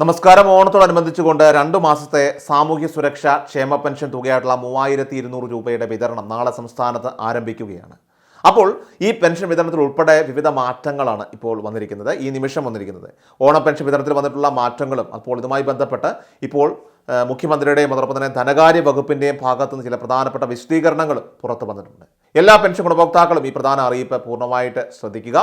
നമസ്കാരം. ഓണത്തോടനുബന്ധിച്ചുകൊണ്ട് രണ്ട് മാസത്തെ സാമൂഹ്യ സുരക്ഷ ക്ഷേമ പെൻഷൻ തുകയായിട്ടുള്ള മൂവായിരത്തി ഇരുന്നൂറ് രൂപയുടെ വിതരണം നാളെ സംസ്ഥാനത്ത് ആരംഭിക്കുകയാണ്. അപ്പോൾ ഈ പെൻഷൻ വിതരണത്തിൽ ഉൾപ്പെടെ വിവിധ മാറ്റങ്ങളാണ് ഇപ്പോൾ വന്നിരിക്കുന്നത് ഈ നിമിഷം വന്നിരിക്കുന്നത്. ഓണ പെൻഷൻ വിതരണത്തിൽ വന്നിട്ടുള്ള മാറ്റങ്ങളും അപ്പോൾ ഇതുമായി ബന്ധപ്പെട്ട് ഇപ്പോൾ മുഖ്യമന്ത്രിയുടെയും അതോടൊപ്പം തന്നെ ധനകാര്യ വകുപ്പിന്റെയും ഭാഗത്തു നിന്ന് ചില പ്രധാനപ്പെട്ട വിശദീകരണങ്ങൾ പുറത്തു വന്നിട്ടുണ്ട്. എല്ലാ പെൻഷൻ ഗുണഭോക്താക്കളും ഈ പ്രധാന അറിയിപ്പ് പൂർണമായിട്ട് ശ്രദ്ധിക്കുക.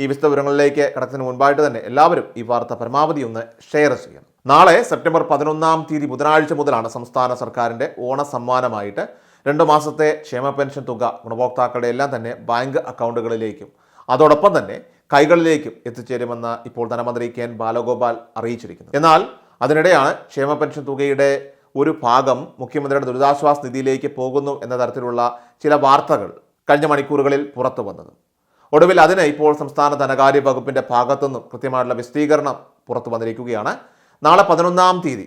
ഈ വിശദ വിവരങ്ങളിലേക്ക് കടക്കുന്നതിന് മുൻപായിട്ട് തന്നെ എല്ലാവരും ഈ വാർത്ത പരമാവധി ഒന്ന് ഷെയർ ചെയ്യണം. നാളെ സെപ്റ്റംബർ പതിനൊന്നാം തീയതി ബുധനാഴ്ച മുതലാണ് സംസ്ഥാന സർക്കാരിന്റെ ഓണ സമ്മാനമായിട്ട് രണ്ട് മാസത്തെ ക്ഷേമ പെൻഷൻ തുക ഗുണഭോക്താക്കളുടെ എല്ലാം തന്നെ ബാങ്ക് അക്കൗണ്ടുകളിലേക്കും അതോടൊപ്പം തന്നെ കൈകളിലേക്കും എത്തിച്ചേരുമെന്ന് ഇപ്പോൾ ധനമന്ത്രി കെ എൻ ബാലഗോപാൽ അറിയിച്ചിരിക്കുന്നു. എന്നാൽ അതിനിടെയാണ് ക്ഷേമ പെൻഷൻ തുകയുടെ ഒരു ഭാഗം മുഖ്യമന്ത്രിയുടെ ദുരിതാശ്വാസ നിധിയിലേക്ക് പോകുന്നു എന്ന തരത്തിലുള്ള ചില വാർത്തകൾ കഴിഞ്ഞ മണിക്കൂറുകളിൽ പുറത്തു വന്നത്. ഒടുവിൽ അതിന് ഇപ്പോൾ സംസ്ഥാന ധനകാര്യ വകുപ്പിന്റെ ഭാഗത്തുനിന്നും കൃത്യമായിട്ടുള്ള വിശദീകരണം പുറത്തു വന്നിരിക്കുകയാണ്. നാളെ പതിനൊന്നാം തീയതി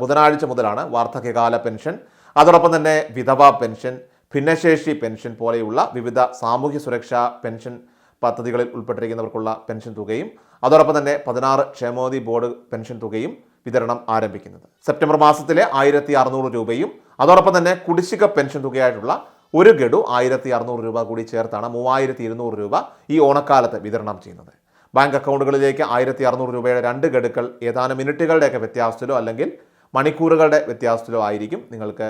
ബുധനാഴ്ച മുതലാണ് വാർദ്ധക്യകാല പെൻഷൻ. അതോടൊപ്പം തന്നെ വിധവാ പെൻഷൻ ഭിന്നശേഷി പെൻഷൻ പോലെയുള്ള വിവിധ സാമൂഹ്യ സുരക്ഷാ പെൻഷൻ പദ്ധതികളിൽ ഉൾപ്പെട്ടിരിക്കുന്നവർക്കുള്ള പെൻഷൻ തുകയും അതോടൊപ്പം തന്നെ പതിനാറ് ക്ഷേമോദി ബോർഡ് പെൻഷൻ തുകയും വിതരണം ആരംഭിക്കുന്നത്. സെപ്റ്റംബർ മാസത്തിലെ ആയിരത്തി അറുന്നൂറ് രൂപയും അതോടൊപ്പം തന്നെ കുടിശ്ശിക പെൻഷൻ തുകയായിട്ടുള്ള ഒരു ഗഡു ആയിരത്തി അറുന്നൂറ് രൂപ കൂടി ചേർത്താണ് മൂവായിരത്തി ഇരുന്നൂറ് രൂപ ഈ ഓണക്കാലത്ത് വിതരണം ചെയ്യുന്നത്. ബാങ്ക് അക്കൗണ്ടുകളിലേക്ക് ആയിരത്തി അറുന്നൂറ് രൂപയുടെ രണ്ട് ഗഡുക്കൾ ഏതാനും മിനിറ്റുകളുടെയൊക്കെ വ്യത്യാസത്തിലോ അല്ലെങ്കിൽ മണിക്കൂറുകളുടെ വ്യത്യാസത്തിലോ ആയിരിക്കും നിങ്ങൾക്ക്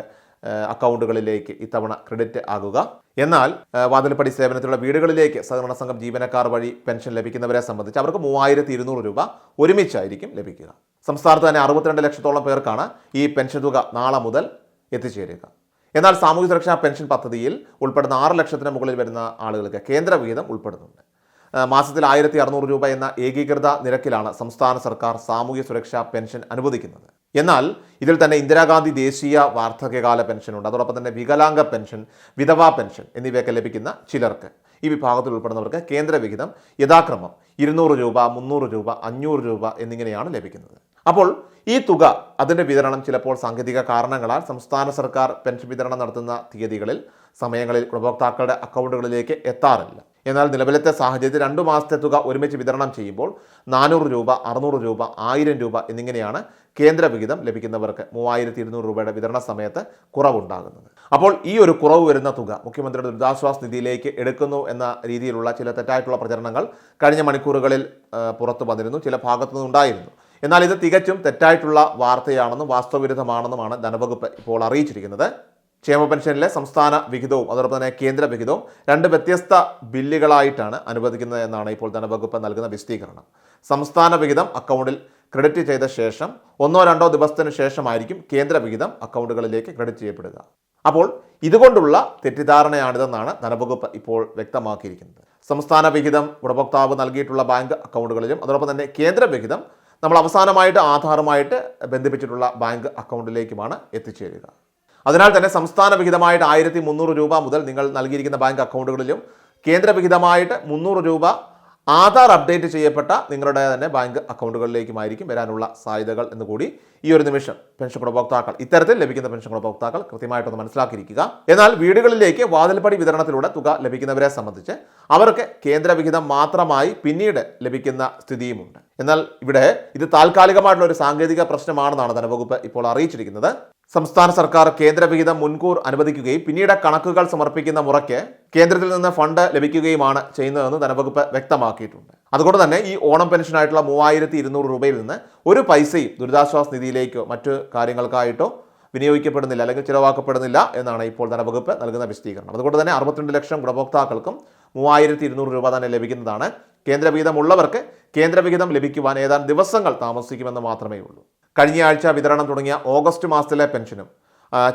അക്കൗണ്ടുകളിലേക്ക് ഇത്തവണ ക്രെഡിറ്റ് ആകുക. എന്നാൽ വാതിൽപ്പടി സേവനത്തിലുള്ള വീടുകളിലേക്ക് സഹകരണ സംഘം ജീവനക്കാർ വഴി പെൻഷൻ ലഭിക്കുന്നവരെ സംബന്ധിച്ച് അവർക്ക് മൂവായിരത്തി ഇരുന്നൂറ് രൂപ ഒരുമിച്ചായിരിക്കും ലഭിക്കുക. സംസ്ഥാനത്ത് തന്നെ അറുപത്തിരണ്ട് ലക്ഷത്തോളം പേർക്കാണ് ഈ പെൻഷൻ തുക നാളെ മുതൽ എത്തിച്ചേരുക. എന്നാൽ സാമൂഹ്യ സുരക്ഷാ പെൻഷൻ പദ്ധതിയിൽ ഉൾപ്പെടുന്ന ആറ് ലക്ഷത്തിന് മുകളിൽ വരുന്ന ആളുകൾക്ക് കേന്ദ്ര വിഹിതം ഉൾപ്പെടുന്നുണ്ട്. മാസത്തിൽ ആയിരത്തി അറുന്നൂറ് രൂപ എന്ന ഏകീകൃത നിരക്കിലാണ് സംസ്ഥാന സർക്കാർ സാമൂഹ്യ സുരക്ഷാ പെൻഷൻ അനുവദിക്കുന്നത്. എന്നാൽ ഇതിൽ തന്നെ ഇന്ദിരാഗാന്ധി ദേശീയ വാർദ്ധക്യകാല പെൻഷനുണ്ട്. അതോടൊപ്പം തന്നെ വികലാംഗ പെൻഷൻ വിധവാ പെൻഷൻ എന്നിവയൊക്കെ ലഭിക്കുന്ന ചിലർക്ക് ഈ വിഭാഗത്തിൽ ഉൾപ്പെടുന്നവർക്ക് കേന്ദ്ര വിഹിതം യഥാക്രമം ഇരുന്നൂറ് രൂപ മുന്നൂറ് രൂപ അഞ്ഞൂറ് രൂപ എന്നിങ്ങനെയാണ് ലഭിക്കുന്നത്. അപ്പോൾ ഈ തുക അതിന്റെ വിതരണം ചിലപ്പോൾ സാങ്കേതിക കാരണങ്ങളാൽ സംസ്ഥാന സർക്കാർ പെൻഷൻ വിതരണം നടത്തുന്ന തീയതികളിൽ സമയങ്ങളിൽ ഗുണഭോക്താക്കളുടെ അക്കൗണ്ടുകളിലേക്ക് എത്താറില്ല. എന്നാൽ നിലവിലത്തെ സാഹചര്യത്തിൽ രണ്ടു മാസത്തെ തുക ഒരുമിച്ച് വിതരണം ചെയ്യുമ്പോൾ നാനൂറ് രൂപ അറുന്നൂറ് രൂപ ആയിരം രൂപ എന്നിങ്ങനെയാണ് കേന്ദ്ര വിഹിതം ലഭിക്കുന്നവർക്ക് മൂവായിരത്തി ഇരുന്നൂറ് രൂപയുടെ വിതരണ സമയത്ത് കുറവുണ്ടാകുന്നത്. അപ്പോൾ ഈ ഒരു കുറവ് വരുന്ന തുക മുഖ്യമന്ത്രിയുടെ ദുരിതാശ്വാസ നിധിയിലേക്ക് എടുക്കുന്നു എന്ന രീതിയിലുള്ള ചില തെറ്റായിട്ടുള്ള പ്രചരണങ്ങൾ കഴിഞ്ഞ മണിക്കൂറുകളിൽ പുറത്തു വന്നിരുന്നു. ചില ഭാഗത്തു നിന്നുണ്ടായിരുന്നു. എന്നാൽ ഇത് തികച്ചും തെറ്റായിട്ടുള്ള വാർത്തയാണെന്നും വാസ്തവവിരുദ്ധമാണെന്നുമാണ് ധനവകുപ്പ് ഇപ്പോൾ അറിയിച്ചിരിക്കുന്നത്. ക്ഷേമ പെൻഷനിലെ സംസ്ഥാന വിഹിതവും അതോടൊപ്പം തന്നെ കേന്ദ്ര വിഹിതവും രണ്ട് വ്യത്യസ്ത ബില്ലുകളായിട്ടാണ് അനുവദിക്കുന്നത് എന്നാണ് ഇപ്പോൾ ധനവകുപ്പ് നൽകുന്ന വിശദീകരണം. സംസ്ഥാന വിഹിതം അക്കൗണ്ടിൽ ക്രെഡിറ്റ് ചെയ്ത ശേഷം ഒന്നോ രണ്ടോ ദിവസത്തിന് ശേഷമായിരിക്കും കേന്ദ്ര വിഹിതം അക്കൗണ്ടുകളിലേക്ക് ക്രെഡിറ്റ് ചെയ്യപ്പെടുക. അപ്പോൾ ഇതുകൊണ്ടുള്ള തെറ്റിദ്ധാരണയാണിതെന്നാണ് ധനവകുപ്പ് ഇപ്പോൾ വ്യക്തമാക്കിയിരിക്കുന്നത്. സംസ്ഥാന വിഹിതം ഗുണഭോക്താവ് നൽകിയിട്ടുള്ള ബാങ്ക് അക്കൗണ്ടുകളിലും അതോടൊപ്പം തന്നെ കേന്ദ്ര വിഹിതം നമ്മൾ അവസാനമായിട്ട് ആധാറുമായിട്ട് ബന്ധിപ്പിച്ചിട്ടുള്ള ബാങ്ക് അക്കൗണ്ടിലേക്കുമാണ് എത്തിച്ചേരുക. അതിനാൽ തന്നെ സംസ്ഥാന വിഹിതമായിട്ട് ആയിരത്തി മുന്നൂറ് രൂപ മുതൽ നിങ്ങൾ നൽകിയിരിക്കുന്ന ബാങ്ക് അക്കൗണ്ടുകളിലും കേന്ദ്ര വിഹിതമായിട്ട് മുന്നൂറ് രൂപ ആധാർ അപ്ഡേറ്റ് ചെയ്യപ്പെട്ട നിങ്ങളുടെ തന്നെ ബാങ്ക് അക്കൗണ്ടുകളിലേക്കുമായിരിക്കും വരാനുള്ള സാധ്യതകൾ എന്ന് കൂടി ഈ ഒരു നിമിഷം പെൻഷൻ ഗുണഭോക്താക്കൾ ഇത്തരത്തിൽ ലഭിക്കുന്ന പെൻഷൻ ഗുണഭോക്താക്കൾ കൃത്യമായിട്ടൊന്ന് മനസ്സിലാക്കിയിരിക്കുക. എന്നാൽ വീടുകളിലേക്ക് വാതിൽപ്പടി വിതരണത്തിലൂടെ തുക ലഭിക്കുന്നവരെ സംബന്ധിച്ച് അവർക്ക് കേന്ദ്രവിഹിതം മാത്രമായി പിന്നീട് ലഭിക്കുന്ന സ്ഥിതിയുമുണ്ട്. എന്നാൽ ഇവിടെ ഇത് താൽക്കാലികമായിട്ടുള്ള ഒരു സാങ്കേതിക പ്രശ്നമാണെന്നാണ് ധനവകുപ്പ് ഇപ്പോൾ അറിയിച്ചിരിക്കുന്നത്. സംസ്ഥാന സർക്കാർ കേന്ദ്ര വിഹിതം മുൻകൂർ അനുവദിക്കുകയും പിന്നീട് കണക്കുകൾ സമർപ്പിക്കുന്ന മുറയ്ക്ക് കേന്ദ്രത്തിൽ നിന്ന് ഫണ്ട് ലഭിക്കുകയുമാണ് ചെയ്യുന്നതെന്ന് ധനവകുപ്പ് വ്യക്തമാക്കിയിട്ടുണ്ട്. അതുകൊണ്ട് തന്നെ ഈ ഓണം പെൻഷനായിട്ടുള്ള മൂവായിരത്തി ഇരുന്നൂറ് രൂപയിൽ നിന്ന് ഒരു പൈസയും ദുരിതാശ്വാസ നിധിയിലേക്കോ മറ്റു കാര്യങ്ങൾക്കായിട്ടോ വിനിയോഗിക്കപ്പെടുന്നില്ല അല്ലെങ്കിൽ ചിലവാക്കപ്പെടുന്നില്ല എന്നാണ് ഇപ്പോൾ ധനവകുപ്പ് നൽകുന്ന വിശദീകരണം. അതുകൊണ്ട് തന്നെ അറുപത്തിരണ്ട് ലക്ഷം ഗുണഭോക്താക്കൾക്കും മൂവായിരത്തി ഇരുന്നൂറ് രൂപ തന്നെ ലഭിക്കുന്നതാണ്. കേന്ദ്രവിഹിതമുള്ളവർക്ക് കേന്ദ്രവിഹിതം ലഭിക്കുവാൻ ഏതാനും ദിവസങ്ങൾ താമസിക്കുമെന്ന് മാത്രമേ ഉള്ളൂ കഴിഞ്ഞ ആഴ്ച വിതരണം തുടങ്ങിയ ഓഗസ്റ്റ് മാസത്തിലെ പെൻഷനും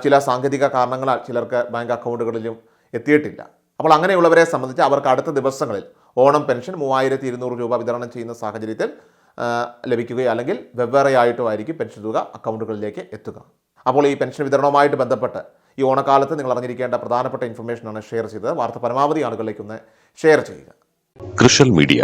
ചില സാങ്കേതിക കാരണങ്ങളാൽ ചിലർക്ക് ബാങ്ക് അക്കൗണ്ടുകളിലും എത്തിയിട്ടില്ല. അപ്പോൾ അങ്ങനെയുള്ളവരെ സംബന്ധിച്ച് അവർക്ക് അടുത്ത ദിവസങ്ങളിൽ ഓണം പെൻഷൻ മൂവായിരത്തി ഇരുന്നൂറ് രൂപ വിതരണം ചെയ്യുന്ന സാഹചര്യത്തിൽ ലഭിക്കുകയോ അല്ലെങ്കിൽ വെവ്വേറെയായിട്ടോ ആയിരിക്കും പെൻഷൻ തുക അക്കൗണ്ടുകളിലേക്ക് എത്തുക. അപ്പോൾ ഈ പെൻഷൻ വിതരണവുമായിട്ട് ബന്ധപ്പെട്ട് ഈ ഓണക്കാലത്ത് നിങ്ങൾ അറിഞ്ഞിരിക്കേണ്ട പ്രധാനപ്പെട്ട ഇൻഫർമേഷനാണ് ഷെയർ ചെയ്തത്. വാർത്ത പരമാവധി ആളുകളിലേക്ക് ഒന്ന് ഷെയർ ചെയ്യുക. കൃഷൽ മീഡിയ.